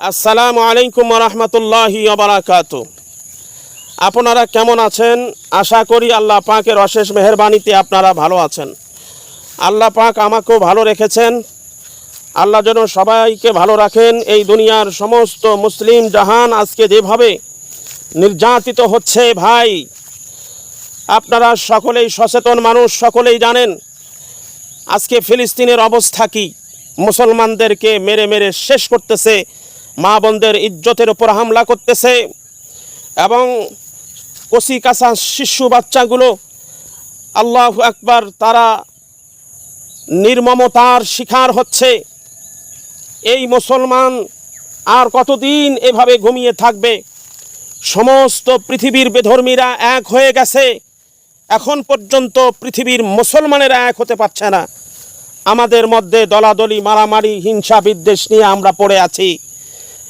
আসসালামু আলাইকুম রহমতুল্লাহি বারাকাত আপনারা কেমন আছেন? আশা করি আল্লাহ পাকের অশেষ মেহরবানিতে আপনারা ভালো আছেন। আল্লাহ পাক আমাকেও ভালো রেখেছেন। আল্লাহ যেন সবাইকে ভালো রাখেন। এই দুনিয়ার সমস্ত মুসলিম জাহান আজকে যেভাবে নির্যাতিত হচ্ছে ভাই, আপনারা সকলেই সচেতন মানুষ, সকলেই জানেন আজকে ফিলিস্তিনের অবস্থা কি। মুসলমানদেরকে মেরে মেরে শেষ করতেছে মা বোনদের ইজ্জতের উপর হামলা করতেছে এবং কচি কাঁচা শিশু বাচ্চাগুলো, আল্লাহ একবার তারা নির্মমতার শিকার হচ্ছে। এই মুসলমান আর কতদিন এভাবে ঘুমিয়ে থাকবে? সমস্ত পৃথিবীর বেধর্মীরা এক হয়ে গেছে। এখন পর্যন্ত পৃথিবীর মুসলমানেরা এক হতে পারছে না। আমাদের মধ্যে দলাদলি, মারামারি, হিংসা, বিদ্বেষ নিয়ে আমরা পড়ে আছি।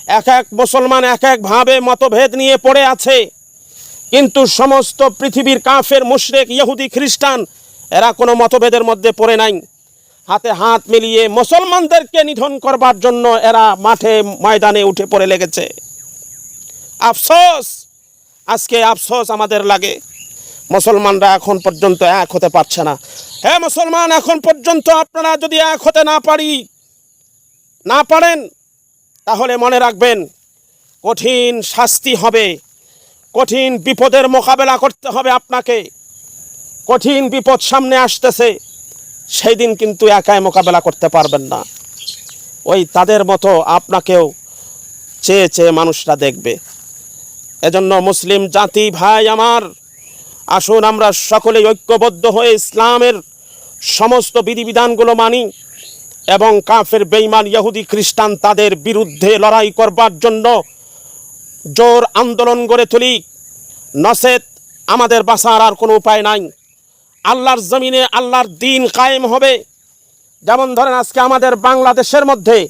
এক এক মুসলমান এক একভাবে মতভেদ নিয়ে পড়ে আছে। কিন্তু সমস্ত পৃথিবীর কাফের, মুশরেক, ইহুদি, খ্রিস্টান, এরা কোনো মতভেদের মধ্যে পড়ে নাই। হাতে হাত মিলিয়ে মুসলমানদেরকে নিধন করবার জন্য এরা মাঠে ময়দানে উঠে পড়ে লেগেছে। আফসোস! আজকে আফসোস আমাদের লাগে। মুসলমানরা এখন পর্যন্ত এক হতে পারছে না। হ্যাঁ মুসলমান, এখন পর্যন্ত আপনারা যদি এক হতে না পারি, না পারেন তাহলে মনে রাখবেন, কঠিন শাস্তি হবে। কঠিন বিপদের মোকাবেলা করতে হবে আপনাকে। কঠিন বিপদ সামনে আসতেছে সেই দিন কিন্তু একাই মোকাবেলা করতে পারবেন না। ওই তাদের মতো আপনাকেও চেয়ে চেয়ে মানুষরা দেখবে। এজন্য মুসলিম জাতি ভাই আমার, আসুন আমরা সকলেই ঐক্যবদ্ধ হয়ে ইসলামের সমস্ত বিধিবিধানগুলো মানি। এবং কাফের বেইমান ইহুদি, খ্রিস্টান তাদের বিরুদ্ধে লড়াই করবার জন্য জোর আন্দোলন গড়ে তুলি। নসেত আমাদের বাঁচার আর কোনো উপায় নাই। আল্লাহর জমিনে আল্লাহর দিন কায়েম হবে। যেমন ধরেন আজকে আমাদের বাংলাদেশের মধ্যে,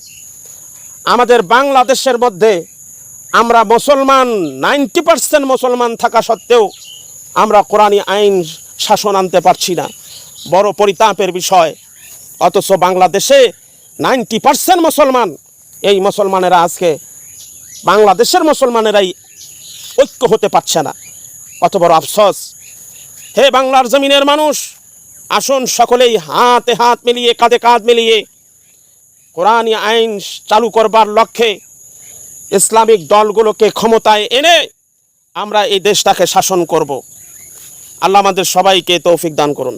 আমাদের বাংলাদেশের মধ্যে আমরা মুসলমান, নাইনটি পার্সেন্ট মুসলমান থাকা সত্ত্বেও আমরা কোরআনী আইন শাসন আনতে পারছি না। বড় পরিতাপের বিষয়। অথচ বাংলাদেশে নাইনটি পার্সেন্ট মুসলমান। এই মুসলমানেরা আজকে বাংলাদেশের মুসলমানেরাই ঐক্য হতে পারছে না। কত বড় আফসোস। হে বাংলার জমিনের মানুষ, আসুন সকলেই হাতে হাত মিলিয়ে, কাঁধে কাঁধ মিলিয়ে কোরআনী আইন চালু করবার লক্ষ্যে ইসলামিক দলগুলোকে ক্ষমতায় এনে আমরা এই দেশটাকে শাসন করব। আল্লাহ আমাদের সবাইকে তৌফিক দান করুন।